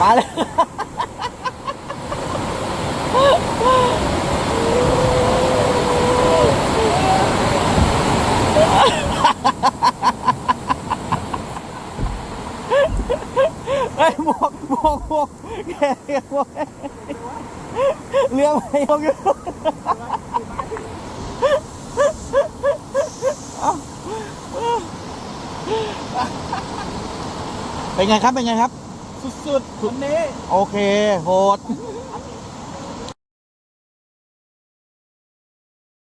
มาเลยเฮ้ยหมวกหมวกหมวกแกเรียกหมวกเรือไปหมวกอยู่เป็นไงครับ เป็นไงครับ สุดๆวันนี้ โอเค โหด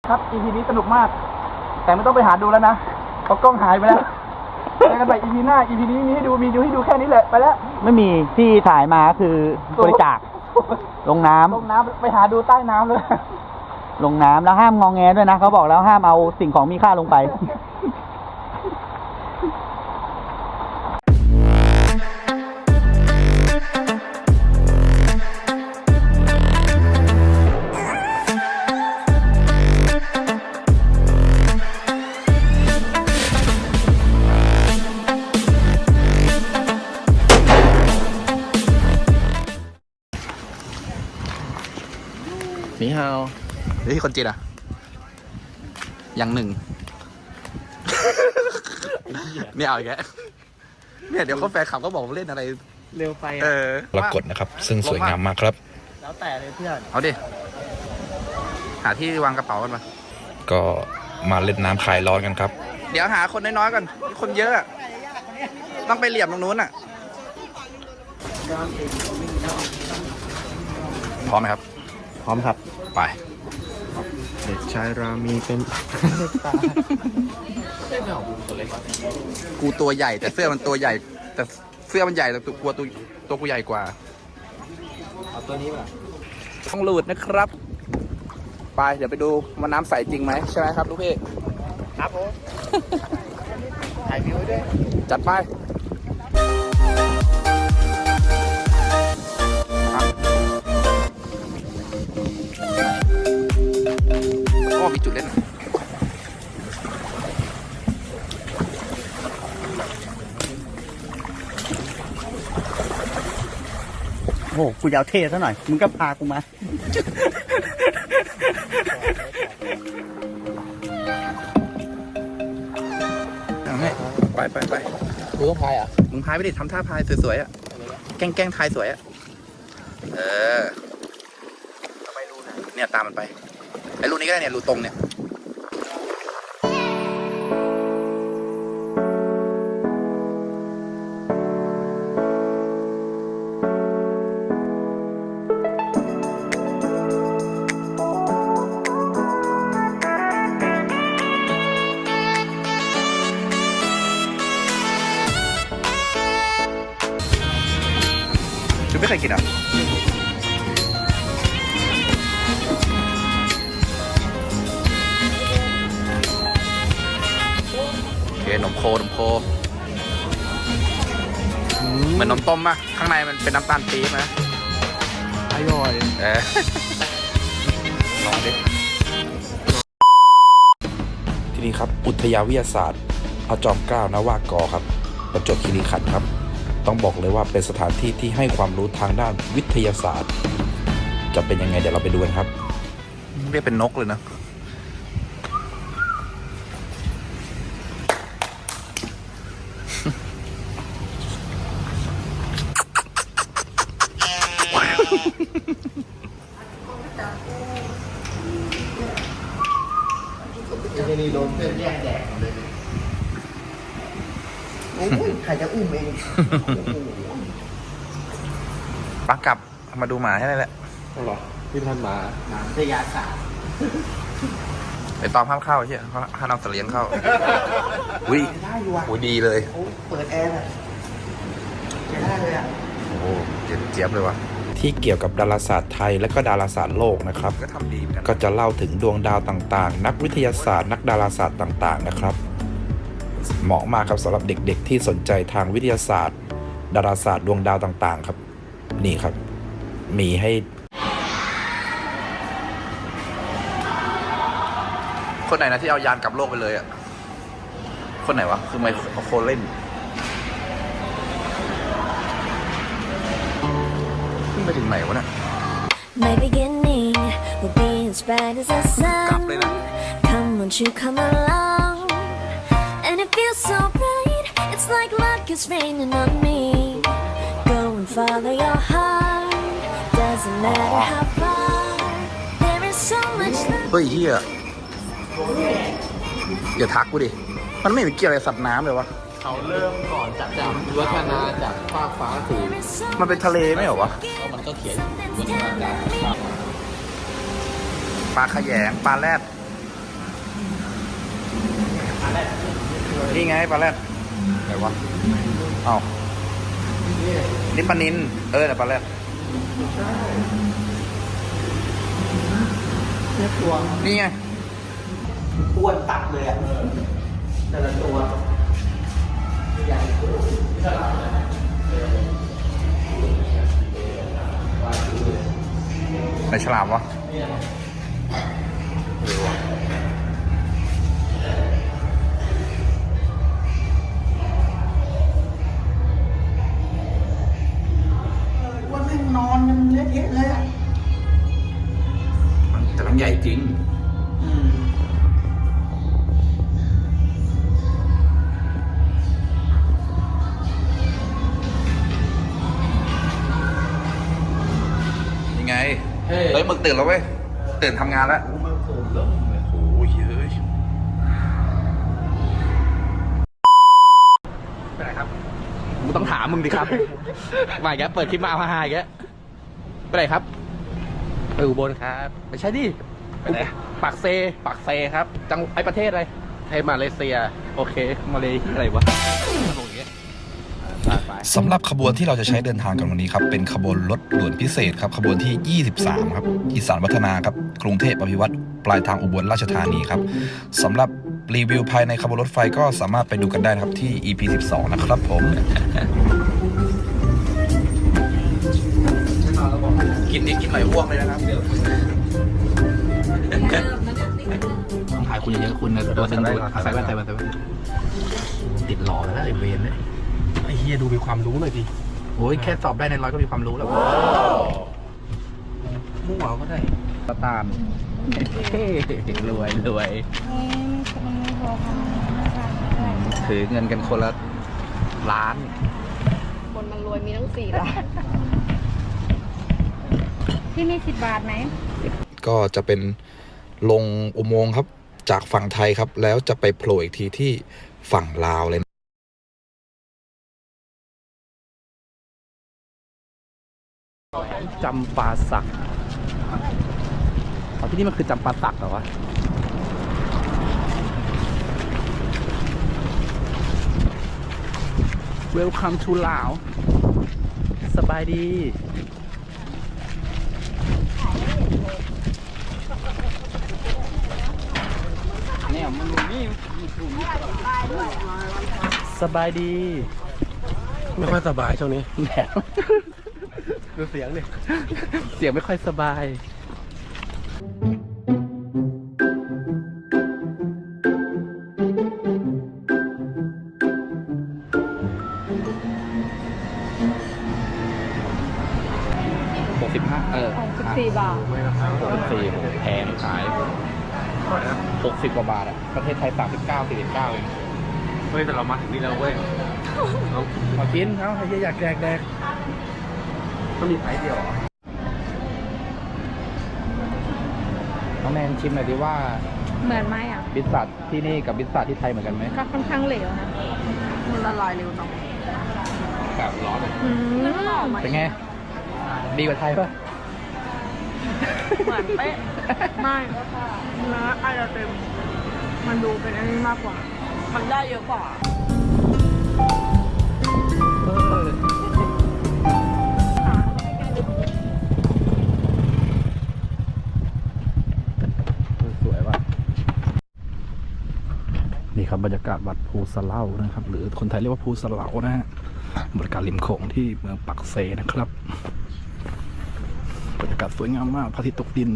ครับ EP นี้สนุกมาก แต่ไม่ต้องไปหาดูแล้วนะเพราะกล้องหายไปแล้วเจอกันใหม่ EP หน้า EP นี้มีให้ดูมีดูให้ดูแค่นี้แหละไปแล้ว ไม่มีที่ถ่ายมาคือบริจาค ลงน้ำลงน้ำไปหาดูใต้น้ำเลย ลงน้ำแล้วห้ามงองแงด้วยนะ เขาบอกแล้วห้ามเอาสิ่งของมีค่าลงไป ฮาวเฮ้ยคนจีนอะ อย่างหนึ่งเนี่ยเอาอีกแล้วเนี่ยเดี๋ยวเขาแฟนคลับก็บอกว่าเล่นอะไร เร็วไปเออปรากฏนะครับ ซึ่งสวยงามมากครับ แล้วแต่เลยเพื่อน เอาดิ หาที่วางกระเป๋ากันมา ก็มาเล่นน้ำคลายร้อนกันครับ เดี๋ยวหาคนน้อยๆก่อน คนเยอะอะต้องไปเหลี่ยมตรงนู้นอะ พร้อมไหมครับพ ร้อมครับ ไปเด็กชายรามีเป็นกูตัวใหญ่แต่เสื้อมันตัวใหญ่ แต่เสื้อมันใหญ่แต่ตัวกลัวตัวตัวกูใหญ่กว่าเอาตัวนี้ป่ะต้องหลุดนะครับ ไปเดี๋ยวไปดูว่าน้ำใสจริงไหมใช่ไหมครับลูกพี่ครับผมถ่ายวิวไว้ด้วยจัดไป ก็มีจุดเล่นโอ้โหกูจะเอาเท่ซะหน่อย มึงก็พากูมา เอาให้ไปไปไปกูต้องพายอะมึงพายไปดิทำท่าพายสวยๆอะ แกล้งแกล้งทายสวยอะ เออ เนี่ยตามมันไป ไอ้รูนี้ก็ได้เนี่ยรูตรงเนี่ยชุดไม่เคยกินอะ นมโคนมโค เหมือนนมต้มป่ะข้างในมันเป็นน้ำตาลปี๊บนะอร่อยเออ ลองดิที่นี่ครับ อุทยานวิทยาศาสตร์พระจอมเกล้านวากอครับ ประจวบคีรีขันธ์ครับ ต้องบอกเลยว่าเป็นสถานที่ที่ให้ความรู้ทางด้านวิทยาศาสตร์ จะเป็นยังไงเดี๋ยวเราไปดูกันครับ เรียกเป็นนกเลยนะ ปักกลับมาดูหมาให้ได้แหละหรอพี่ท่านมาหนังวิทยาศาสตร์ไอตอมห้ามเข้าใช่ไหมเขาห้ามนำเสลียงเข้าอุ้ยได้อยู่อะอุ้ยดีเลยโอ้เปิดแอร์อะใช้ได้เลยอะโอ้โหเจี๊ยบเจี๊ยบเลยวะที่เกี่ยวกับดาราศาสตร์ไทยและก็ดาราศาสตร์โลกนะครับ ก็ทำดีเหมือนกัน ก็จะเล่าถึงดวงดาวต่างๆ นักวิทยาศาสตร์ นักดาราศาสตร์ต่างๆ นะครับ เหมาะมากครับสำหรับเด็กๆ ที่สนใจทางวิทยาศาสตร์ ดาราศาสตร์ดวงดาวต่างๆ ครับ นี่ครับ มีให้ คนไหนนะที่เอายานกลับโลกไปเลยอะคนไหนวะ คือไมโครเล่นขึ้นไปถึงไหนวะเนี่ย My beginning will be as bright as the sun. Cặp đây nè. Come, won't you come along? And it feels so bright, it's like luck is raining on me. Go and follow your heart, doesn't matter how far. There is so much love. เฮ้ยเฮียอย่าทักกูดิ มันไม่เห็นเกี่ยวอะไรสัตว์น้ำเลยวะ เขาเริ่มก่อนจากจากวัฒนาจากฟากฟ้าสู่ There is so มันเป็นทะเลไม่เหรอวะมันก็เขียน much telling me. ปลาขยงปลาแรดนี่ ไงปลาแรดไหนวะเอ้านี่ปลานินเออแต่ปลาแรดนี่ไงอ้วนตัดเลยอะแต่ละตัวในฉลามวะ ตื่นแล้วเว้ย ตื่นทำงานแล้วโอ้ยเฮ้ยเป็นไรครับมึงต้องถามมึงดิครับ มาอีกแล้วเปิดคลิปมาเอาฮาๆอีกแล้วไปไหนครับ ไปอุบลครับ ไม่ใช่ดิไปไหน ปากเซ ปากเซครับ จังไอประเทศอะไรไทยมาเลเซีย โอเค มาเลยอะไรวะตลกอย่างเงี้ยไปไป สำหรับขบวนที่เราจะใช้เดินทางกันวันนี้ครับ เป็นขบวนรถด่วนพิเศษครับ ขบวนที่ 23 ครับ อีสานวัฒนาครับ กรุงเทพอภิวัตรปลายทางอุบลราชธานีครับสำหรับรีวิวภายในขบวนรถไฟก็สามารถไปดูกันได้นะครับที่ EP 12 นะครับผม กินนิดกินหน่อยอ้วกเลยนะครับต้องถ่ายคุณเยอะๆคุณนะตัวดึงดูดใส่แว่นใส่แว่นใส่แว่นติดหล่อแล้วนะไอเวนเนี่ยไอ้เฮียดูมีความรู้หน่อยดิโอ้ยแค่สอบได้ในร้อยก็มีความรู้แล้วมั่วก็ได้ตาตามเฮ้รวยรวยถือเงินกันคนละล้าน คนมันรวยมีตั้งสี่ล้านที่นี่สิบบาทไหมก็จะเป็นลงอุโมงค์ครับ จากฝั่งไทยครับ แล้วจะไปโผล่อีกทีที่ฝั่งลาวเลย จำปาสักอ๋อที่นี่มันคือจำปาสักเหรอวะ Welcome to ลาว สบายดีเนี่ยมันนี่สบายดี ไม่ค่อยสบายช่วงนี้ แหนม ดูเสียงดิเสียงไม่ค่อยสบาย หกสิบห้าเออหกสิบสี่บาท หกสิบสี่แพงขายหกสิบกว่าบาทอะประเทศไทยสามสิบเก้าสี่สิบเก้าเองเฮ้ยแต่เรามาถึงนี่แล้วเว้ยมากินเขาใครอยากแดกแดก ต้องมีไฟเดียวเหรอน้องแนนชิมหน่อยดิว่าเหมือนไหมอะ บิสซัทที่นี่กับบิสซัทที่ไทยเหมือนกันไหมก็ค่อนข้างเหลวนะมันละลายเร็วจังแบบร้อนอืมเป็นไง ดีกว่าไทยปะเหมือนเป๊ะ ไม่เนื้อไอเต็ม มันดูเป็นอันนี้มากกว่า มันได้เยอะกว่า ครับบรรยากาศวัดภูสะเล่านะครับ หรือคนไทยเรียกว่าภูสะเล่านะฮะบรรยากาศริมโขงที่เมืองปักเซนะครับบรรยากาศสวยงามมากพระอาทิตย์ตกดิน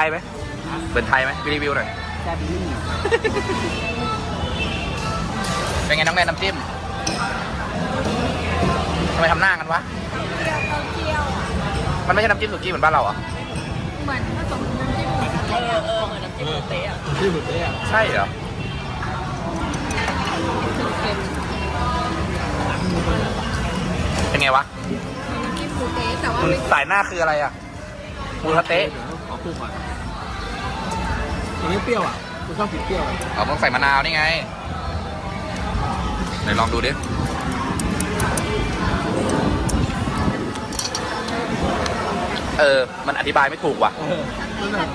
อนเหมือนไทยไหมเหมือนไทยไหมรีวิวหน่อยแซ่บนี่เป็นไงน้องแม่น้ำจิ้มทำไมทำหน้ากันวะเจียวเต้าเจียวมันไม่ใช่น้ำจิ้มสุกี้เหมือนบ้านเราเหรอเหมือนผสมน้ำจิ้มหมูสะเต๊ะเออเหมือนน้ำจิ้มหมูเต๊ะอะที่หมุนเลยอะใช่เหรอเค็มเป็นไงวะเหมือนน้ำจิ้มหมูเต๊ะแต่ว่ามึงไม่สายหน้าคืออะไรอะหมูสะเต๊ะ ขอปรุงก่อน อย่างนี้เปรี้ยวอะกูชอบกินเปรี้ยวอะเอาต้องใส่มะนาวนี่ไงไหนลองดูดิเออ มันอธิบายไม่ถูกว่ะ เออมันแบบ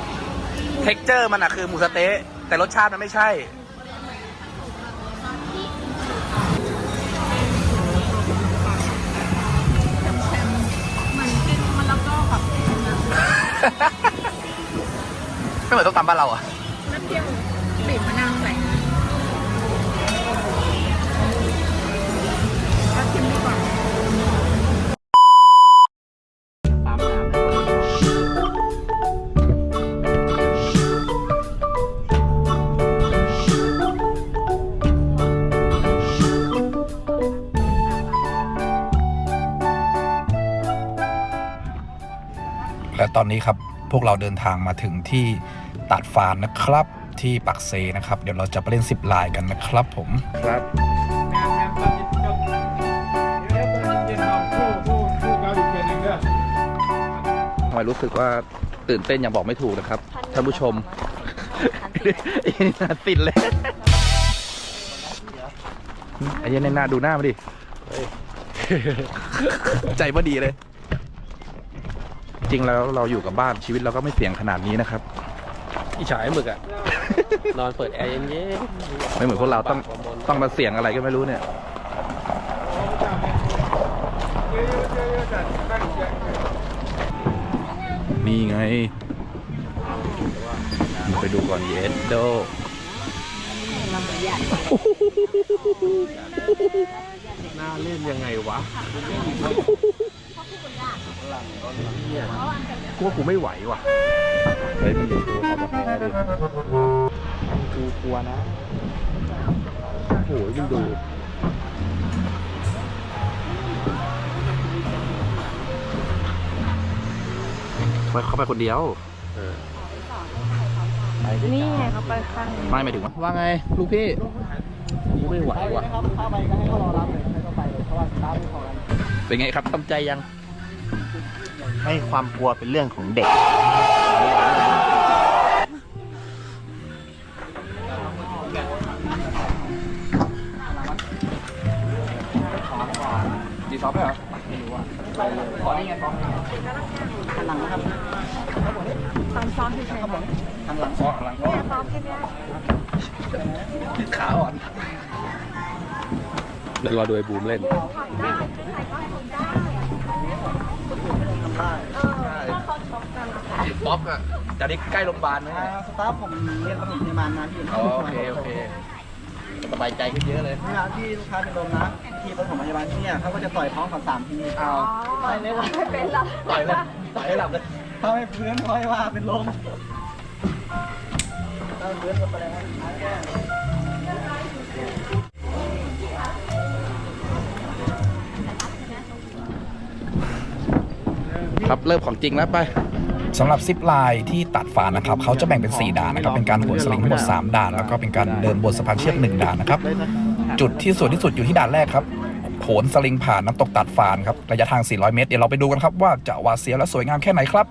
เท็กเจอร์มันอะคือหมูสะเต๊ะแต่รสชาติมันไม่ใช่เหมือนกินมะละกอกับ ไม่เหมือนต้มตำบ้านเราอะน้ำเจียวบีบมะนาวใส่นะแล้วชิมดีกว่าตามน้ำและตอนนี้ครับ พวกเราเดินทางมาถึงที่ตัดฟานนะครับที่ปักเซนะครับ เดี๋ยวเราจะไปเล่นสิบลายกันนะครับผมครับทำไมรู้สึกว่าตื่นเต้นอย่างบอกไม่ถูกนะครับ ท่านผู้ชมติดเลยไอ้เหี้ยันในหน้าดูหน้ามาดิใจว่าดีเลยจ ริงแล้วเราอยู่กับบ้านชีวิตเราก็ไม่เสี่ยงขนาดนี้นะครับอีฉายหมึกอะ นอนเปิดแอร์เย็นไม่เหมือนพวกเราต้องต้องมาเสี่ยงอะไรก็ไม่รู้เนี่ย นี่ไงมาไปดูก่อนเยสโดๆน่าเล่นยังไงวะ กลัวกูไม่ไหวว่ะเฮ้ยมันดูตัวเขาแบบนี้ดิกูกลัวนะโอ้ยมันดูไม่เขาไปคนเดียว เออนี่ไงเขาไปข้างไม่หมายถึงว่าว่าไง ลูกพี่กูไม่ไหวว่ะครับเข้าไปก็ให้เขารอรับเลยไม่ต้องไปเลยเพราะว่าสตาร์ทไม่พอกันเป็นไงครับตั้ใจยัง ให้ความกลัวเป็นเรื่องของเด็ก ดีซอฟไหมเหรอไม่รู้อนี่ไงซอฟหันหลังนะครับตอนซ้อมเฉยๆหันหลังซอฟหลังซอฟซ้อมแค่เนี้ยขาอ่อนเดี๋ยวรอดูไอ้บูมเล่น ช่ใช่ถ้าเขาช็อกกันป๊อปอะจะได้ใกล้โรงพยาบาลไหมอ่าสตาฟผมเรียนประถมพยาบาลมาที่อ๋อโอเคโอเคสบายใจขึ้นเยอะเลย เวลาที่ลูกค้าเป็นลมนะที่ประถมพยาบาลที่เนี่ยเขาก็จะต่อยท้องก่อนสามทีเอาต่อยเลยว่าไม่เป็นหรอกต่อยเลยต่อยให้หลับเลย ถ้าไม่ฟื้นค่อยว่าเป็นลมถ้าฟื้นก็แสดงว่าท้าแก้ ครับเริ่มของจริงแล้วไปสำหรับซิปไลน์ที่ตัดฝานะครับเขาจะแบ่งเป็น 4 ด่านนะครับ เป็นการโหนสลิงทั้งหมด 3 ด่าน แล้วก็เป็นการเดินบนสะพานเชือก 1 ด่านนะครับ จุดที่สวยที่สุดอยู่ที่ด่านแรกครับโหนสลิงผ่านน้ำตกตัดฟานครับ ระยะทาง 400 เมตร เดี๋ยวเราไปดูกันครับว่าจะวาเสียวและสวยงามแค่ไหนครับ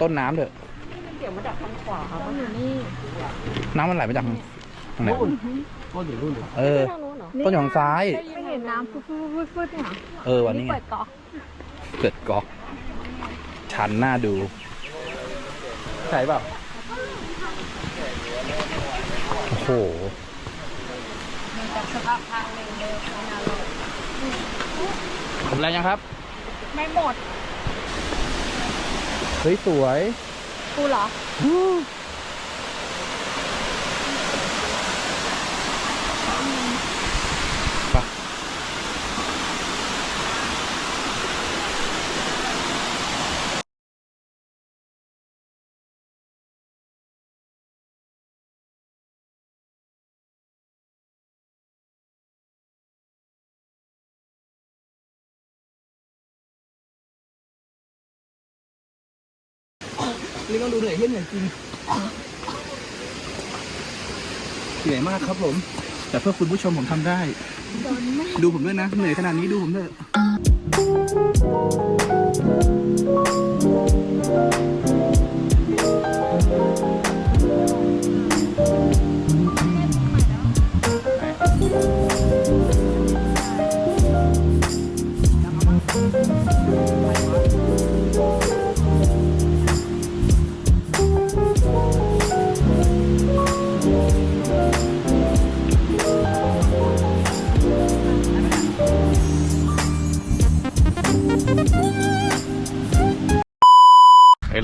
ต้นน้ำเถอะเสียงมาจากทางขวาเขาอยู่นี่น้ำมันไหลมาจากทางไหนต้นอยู่รุ่นเออ ทางนู้นเหรอต้นอยู่ทางซ้าย ไม่เห็นน้ำฟึดฟึดฟึดฟึดเนี่ยเออวันนี้ไงเปิดก๊อกเกิดก๊อกชันหน้าดูใช่เปล่าโอ้โหจากสภาพทางเดิมๆนะเราผมแรงยังครับ ไม่หมด เฮ้ยสวย กูเหรอ นี่ต้องดูเหนื่อยเฮี้ยเหนื่อยจริงเหนื่อยมากครับผม แต่เพื่อคุณผู้ชมผมทำได้ ดูผมด้วยนะ เหนื่อยขนาดนี้ดูผมเถอะ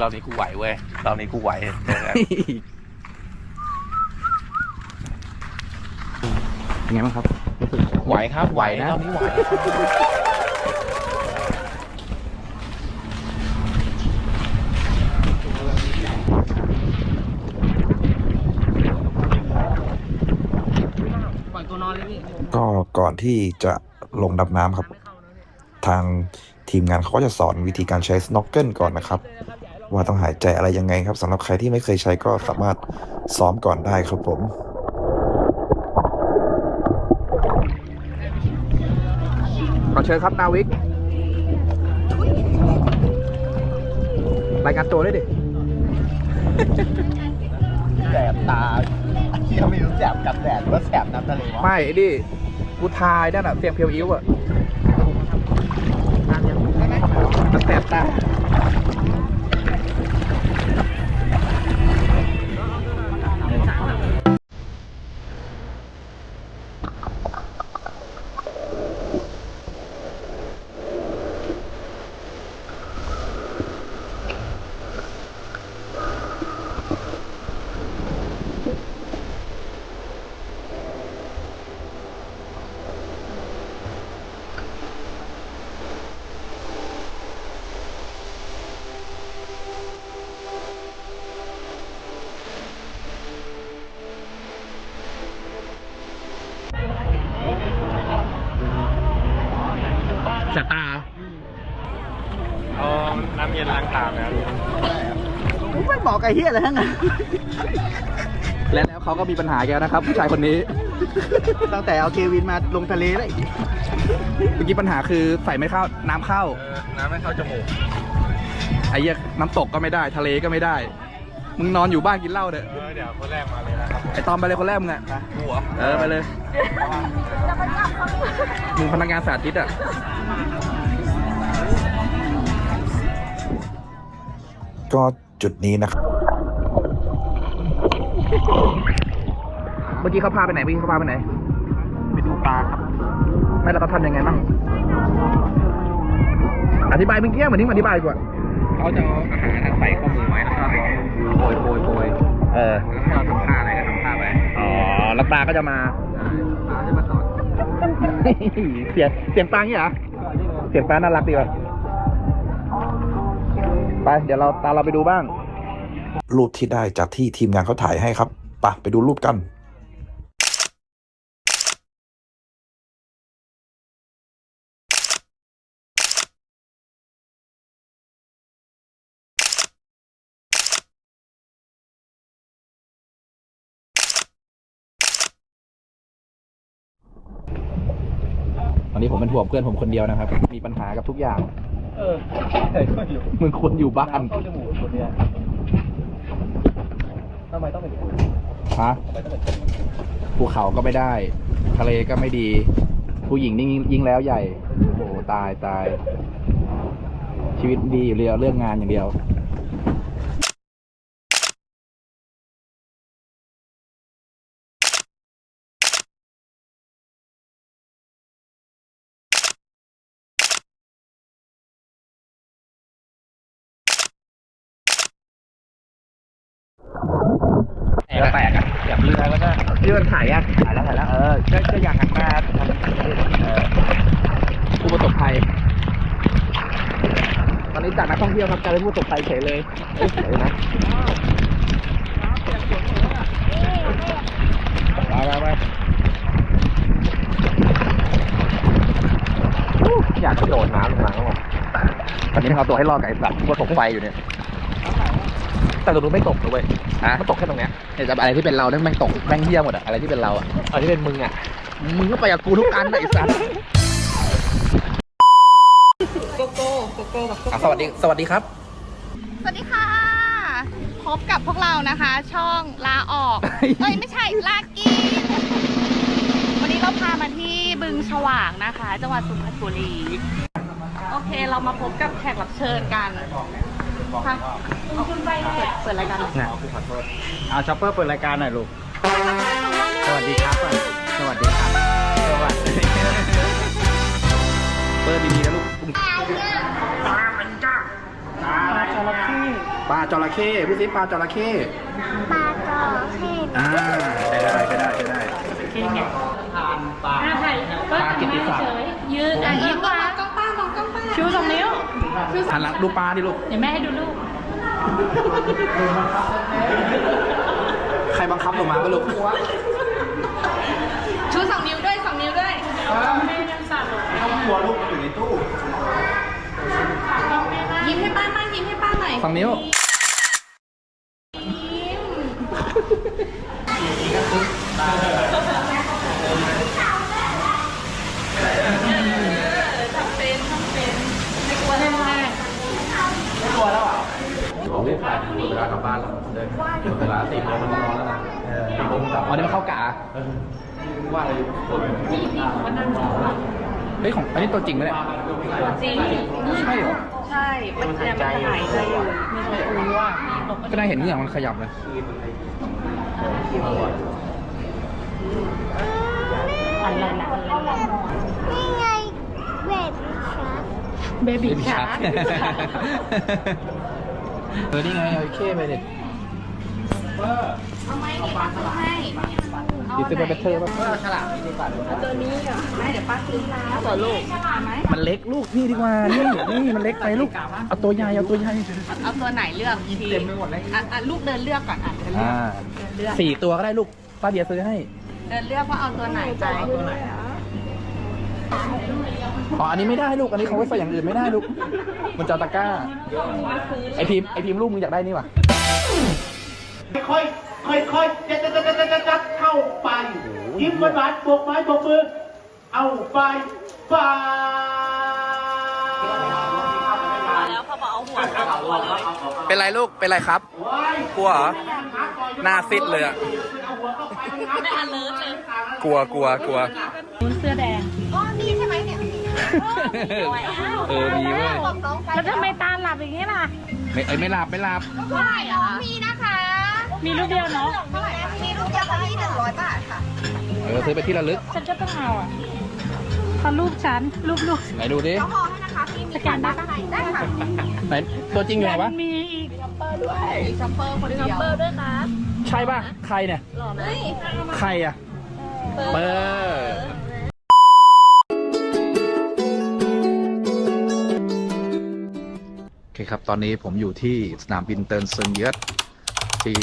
รอบนี้กูไหวเว้ยรอบนี้กูไหวเป็นไงบ้างครับรู้สึกไหวครับไหวนะรอบนี้ไหวก็ก่อนที่จะลงดำน้ำครับ ทางทีมงานเขาก็จะสอนวิธีการใช้ snorkel ก่อนนะครับ ว่าต้องหายใจอะไรยังไงครับสำหรับใครที่ไม่เคยใช้ก็สามารถซ้อมก่อนได้ครับผมขอเชิญครับนาวิกรายงานตัวด้วยดิแสบตาเที่ยวไม่รู้แสบกับแดดหรือว่าแสบน้ำทะเลวะไม่ไอ้ดิกูทายนั่นอะเสียงเพียวอิ้วอะมันแสบตา ไม่เหมาะกับเฮียอะไรทั้งนั้นและแล้วเขาก็มีปัญหาแกแล้วนะครับผู้ชายคนนี้ ตั้งแต่เอาเควินมาลงทะเลเลยเมื่อกี้ปัญหาคือใส่ไม่เข้าน้ำเข้าน้ำไม่เข้าจมูก ไอ้เหี้ยน้ำตกก็ไม่ได้ ทะเลก็ไม่ได้ มึงนอนอยู่บ้านกินเหล้าเถอะเออเดี๋ยวคนแรกมาเลยนะครับไอ้ตอมไปเลยคนแรกมึงอะหัวเออไปเลยมึงพนักงานสาธิตอะก็จุดนี้นะครับ เมื่อกี้เขาพาไปไหนเมื่อกี้เขาพาไปไหน ไปดูปลาครับไม่แล้วเขาทำยังไงบ้างอธิบายเมื่อกี้เหมือนที่มึงอธิบายกว่าเขาจะเอาอาหารใส่ข้อมือไว้แล้วก็โปรยโปรยโปรยเออแล้วก็ทำท่าอะไรก็ทำท่าไว้อ๋อแล้วปลาก็จะมาปลาจะมาสอนเสียงเสียงปลาเนี่ยเหรอเสียงปลาน่ารักดีว่ะไป เดี๋ยวเราตามเราไปดูบ้าง รูปที่ได้จากที่ทีมงานเขาถ่ายให้ครับไปะไปดูรูปกันตอนนี้ผมเป็นห่วงเพื่อนผมคนเดียวนะครับ มีปัญหากับทุกอย่าง เออใส่ก็อยู่มึงควรอยู่บ้าน เข้าจมูกคนเนี้ย ทำไมต้องเป็นคนฮะทำไมต้องเป็นคนภูเขาก็ไม่ได้ ทะเลก็ไม่ดี ผู้หญิงนี่ยิ่งยิ่งแล้วใหญ่ โอ้โหตายตาย ชีวิตดีอยู่เรียวเรื่องงานอย่างเดียว อยากเรือแล้วก็ที่มันถ่ายอะถ่ายแล้วถ่ายแล้วเออก็ก็อยากหันมาทำเออผู้ประสบภัยตอนนี้จากนักท่องเที่ยวครับกลายเป็นผู้ประสบภัยเฉยเลยเอ้ยเฉยนะไปไปไปอยากกระโดดน้ำลงมาแล้วอะตอนนี้มึงเอาตัวให้รอดกับไอ้สัตว์ผู้ประสบภัยอยู่เนี่ย แต่ตรงนู้นไม่ตกเลยเว้ยฮะมันตกแค่ตรงเนี้ยเนี่ยจะอะไรที่เป็นเราเนี่ยแม่งตกแม่งเหี้ยหมดอะอะไรที่เป็นเราอะเอาที่เป็นมึงอะมึงก็ไปกับกูทุกอันน่ะไอ้สัตว์โกโก้โกโก้กับอะสวัสดีสวัสดีครับ สวัสดีค่ะ พบกับพวกเรานะคะ ช่องลาออกเอ้ยไม่ใช่ลากิน วันนี้เราพามาที่บึงฉวางนะคะ จังหวัดสุพรรณบุรี โอเคเรามาพบกับแขกรับเชิญกัน ค่ะเอาขึ้นไปเปิดเปิดรายการหน่อยนะขอโทษเอาช็อปเปอร์เปิดรายการหน่อยลูก สวัสดีครับก่อนสวัสดีครับ สวัสดีเปิดดีๆนะลูกปลาจระเข้พูดสิปลาจระเข้ปลาจระเข้อ่าใช้ได้ใช้ได้ใช้ได้ปลากิตติศักดิ์ยืนอะยิ้มว่ากล้อง ป้ามองกล้องป้าชูสองนิ้วหันหลังดูปลาดิลูก เดี๋ยวแม่ให้ดูลูก ใครบังคับลงมาปะลูก ชูสองนิ้วด้วยสองนิ้วด้วยยิ้มให้ป้าบ้างยิ้มให้ป้าหน่อยสองนิ้วผมเรียกพาดูเว ลากลับบ้านแล้วเดินเวลาสี่โมงมันนอนแล้วนะสี่โมงกลับอ๋อนี่มันเข้ากะว่าอะไรอยู่เฮ้ยของอันนี้ตัวจริงไหมเนี่ยจริงใช่เหรอใช่มันจะมันหายใจอยู่มีตัวรู้ว่าก็ได้เห็นเหงื่อมันขยับเลยอะไรนะนี่ไงเวบชักเบบีชาร์ เออนี่ไงเอาไอ้เข้ไปดิเอาไหมนี่ป้าซื้อให้ดิสเปเบเทอร์ป่ะฉลามนี่ดีกว่าดูนะตัวนี้เหรอไม่เดี๋ยวป้าซื้อแล้วต่อลูกไหมมันเล็กลูกนี่ดีกว่า นี่นี่มันเล็กไปลูก เอาตัวใหญ่เอาตัวใหญ่เอาตัวไหนเลือกทีเต็มไปหมดเลยอะอะลูกเดินเลือกก่อนอะเดินเลือกอ่าเดินเลือกสี่ตัวก็ได้ลูกป้าเดียซื้อให้ เดินเลือกว่าเอาตัวไหนใจ อ๋ออันนี้ไม่ได้ลูก อันนี้เขาไว้ใส่อย่างอื่นไม่ได้ลูก มันจะเอาตะกร้า ไอพิมพ์ไอพิมพ์ลูกมึงอยากได้นี่วะค่อยค่อยค่อยๆจัดจัดจัดจัดจัดจัดเข้าไปยิ้มหวานหวานๆโบกไม้โบกมือ เอาไปไปเป็นไรลูก เป็นไรครับ กลัวเหรอ หน้าซิดเลยอะกลัวกลัวกลัวนู้นเสื้อแดงอ๋อนี่ใช่ไหม เนี่ยเออมีเว้ยบอกน้องไปแล้วทำไมตาหลับอย่างนี้ล่ะ ไม่เอ้ยไม่หลับไม่หลับได้เหรอมีนะคะมีลูกเดียวเนาะเท่าไหร่มีลูกเดียวค่ะที่หนึ่งร้อยบาทค่ะ เออซื้อไปที่ระลึก ฉันก็ต้องเอาอะเพราะลูกฉันลูกลูกไหนดูดิแล้วพอให้นะคะพี่มีสแกนได้ปะได้ค่ะไหนตัวจริงอยู่ไหนวะ มีอีกมีช็อปเปอร์คนเดียวด้วยนะใช่ป่ะ ใครเนี่ยเฮ้ยใครอะ เปอร์ คครับ ตอนนี้ผมอยู่ที่สนามบินเติร์นเซินเยตที่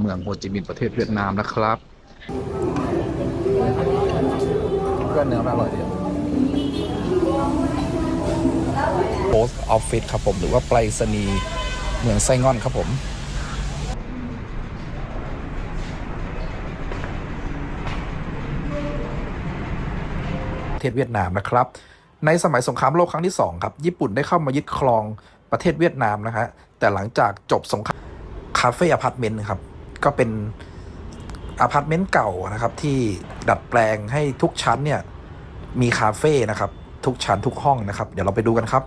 เมืองโฮจิมินห์ประเทศเวียดนามนะครับก็เนื้อมันอร่อยดีโพสต์ออฟฟิศครับผม หรือว่าไปรษณีย์เมืองไส้ง่อนครับผม ประเทศเวียดนามนะครับ ในสมัยสงครามโลกครั้งที่สองครับญี่ปุ่นได้เข้ามายึดครองประเทศเวียดนามนะฮะแต่หลังจากจบสงครามคาเฟ่อพาร์ตเมนต์ครับก็เป็นอพาร์ตเมนต์เก่านะครับที่ดัดแปลงให้ทุกชั้นเนี่ยมีคาเฟ่นะครับทุกชั้นทุกห้องนะครับ เดี๋ยวเราไปดูกันครับ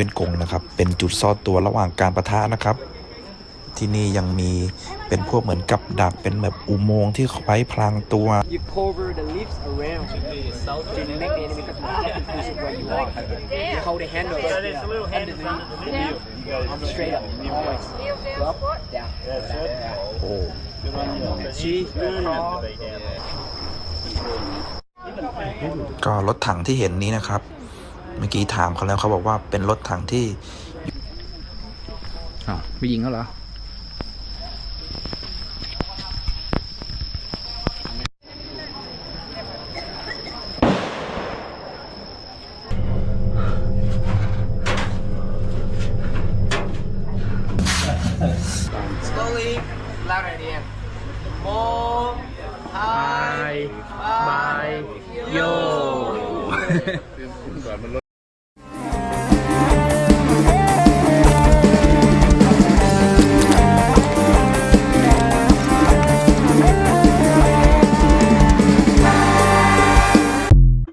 วียนกงนะครับ เป็นจุดซ่อนตัวระหว่างการประทะนะครับ ที่นี่ยังมีเป็นพวกเหมือนกับดักเป็นแบบอุโมงค์ที่ไว้พลางตัว You cover the leaves around to make the enemy confused where you are. You hold the handle underneath arm straight up always. Go up, down. She ก็รถถังที่เห็นนี้นะครับ เมื่อกี้ถามเขาแล้วเขาบอกว่าเป็นรถถังที่อ๋อไม่ยิงเขาเหรอ